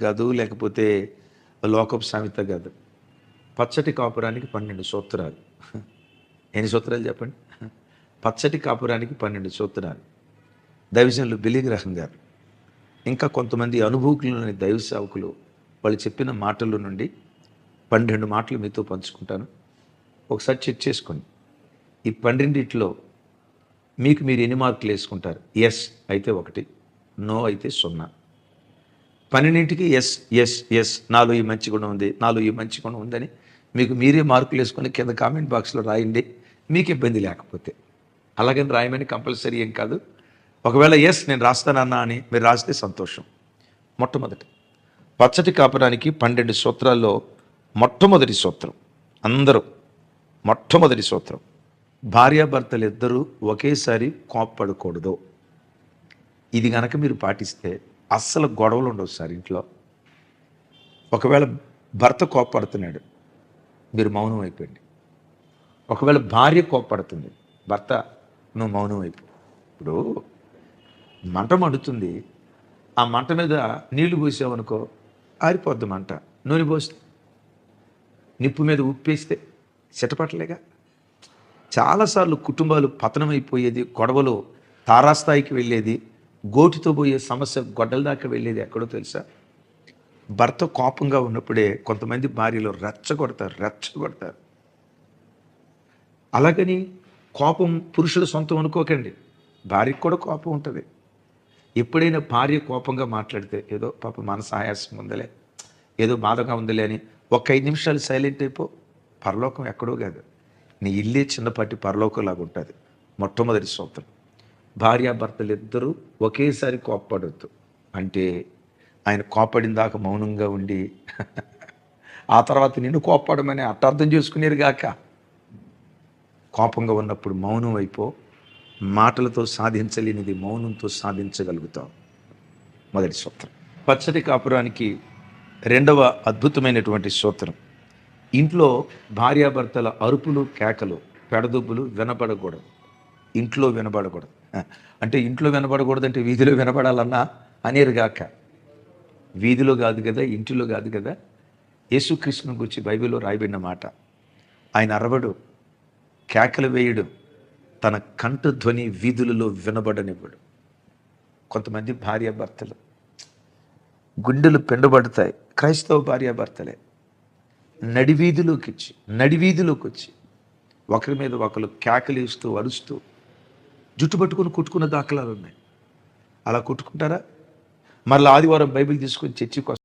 కాదు లేకపోతే లోకపు సామెత కాదు. పచ్చటి కాపురానికి పన్నెండు సూత్రాలు. ఎన్ని సూత్రాలు చెప్పండి? పచ్చటి కాపురానికి పన్నెండు సూత్రాలు. దైవజనులు బిలిగ్రహం గారు. ఇంకా కొంతమంది అనుభూకులని దైవ సేవకులు వాళ్ళు చెప్పిన మాటల నుండి పన్నెండు మాటలు మీతో పంచుకుంటాను. ఒకసారి చెక్ చేసుకోండి. ఈ పన్నెండిట్లో మీకు మీరు ఎన్ని మార్కులు వేసుకుంటారు? ఎస్ అయితే ఒకటి నో అయితే సున్నా. పన్నెండింటికి ఎస్ ఎస్ ఎస్ నాలో ఈ మంచి గుణం ఉంది నాలో ఈ మంచి గుణం ఉందని మీకు మీరే మార్కులు వేసుకొని కింద కామెంట్ బాక్స్లో రాయండి. మీకు ఇబ్బంది లేకపోతే. అలాగని రాయమని కంపల్సరీ ఏం కాదు. ఒకవేళ ఎస్ నేను రాస్తానన్నా అని మీరు రాస్తే సంతోషం. మొట్టమొదటి. పచ్చటి కాపడానికి పన్నెండు సూత్రాల్లో మొట్టమొదటి సూత్రం. అందరూ మొట్టమొదటి సూత్రం. భార్యాభర్తలు ఇద్దరూ ఒకేసారి కోప్పడకూడదు. ఇది గనక మీరు పాటిస్తే అస్సలు గొడవలు ఉండవు సార్ ఇంట్లో. ఒకవేళ భర్త కోప్పడుతున్నాడు మీరు మౌనం అయిపోయింది ఒకవేళ భార్య కోప్పడుతుంది భర్త నువ్వు మౌనం అయిపో. ఇప్పుడు మంట మండుతుంది ఆ మంట మీద నీళ్ళు పోసావనుకో ఆరిపోద్ది మంట నూనె పోస్తే నిప్పు మీద ఉప్పేస్తే చిటపట్టలేగా చాలాసార్లు కుటుంబాలు పతనమైపోయేది గొడవలు తారాస్థాయికి వెళ్ళేది గోటితో పోయే సమస్య గొడ్డల దాకా వెళ్ళేది ఎక్కడో తెలుసా? భర్త కోపంగా ఉన్నప్పుడే కొంతమంది భార్యలు రెచ్చగొడతారు రెచ్చగొడతారు. అలాగని కోపం పురుషుల సొంతం అనుకోకండి. భార్యకు కూడా కోపం ఉంటుంది. ఎప్పుడైనా భార్య కోపంగా మాట్లాడితే ఏదో పాప మనసు ఆయాసం ఉందలే ఏదో బాధగా ఉందిలే అని ఒక ఐదు నిమిషాలు సైలెంట్ అయిపో. పరలోకం ఎక్కడో కాదు. నీ ఇల్లే చిన్నపాటి పరలోకంలాగా ఉంటుంది మొట్టమొదటి సూత్రం భార్యాభర్తలు ఇద్దరూ ఒకేసారి కోప్పడొద్దు. అంటే ఆయన కోప్పడిన దాకా మౌనంగా ఉండి ఆ తర్వాత నిన్ను కోప్పడమని అర్థార్థం చేసుకునేరు గాక కోపంగా ఉన్నప్పుడు మౌనం అయిపో మాటలతో సాధించలేనిది మౌనంతో సాధించగలుగుతాం. మొదటి సూత్రం. పచ్చడి కాపురానికి రెండవ అద్భుతమైనటువంటి సూత్రం. ఇంట్లో భార్యాభర్తల అరుపులు కేకలు పెడదుబ్బులు వినపడకూడదు ఇంట్లో వినపడకూడదు అంటే ఇంట్లో వినపడకూడదంటే వీధిలో వినపడాలన్నా అనేరుగాక వీధిలో కాదు కదా ఇంటిలో కాదు కదా యేసుకృష్ణుని గురించి బైబిల్లో రాయబడిన మాట. ఆయన అరవడు కేకలు వేయడు తన కంఠధ్వని వీధులలో వినబడనివ్వడు. కొంతమంది భార్యాభర్తలు గుండెలు పెండబడతాయి క్రైస్తవ భార్యాభర్తలే. నడివీధిలోకి వచ్చి నడివీధిలోకి వచ్చి ఒకరి మీద ఒకరు కేకలేస్తూ అరుస్తూ జుట్టు పట్టుకుని కుట్టుకున్న దాఖలాలు ఉన్నాయి. అలా కుట్టుకుంటారా? మరలా ఆదివారం బైబిల్ తీసుకొని చర్చికి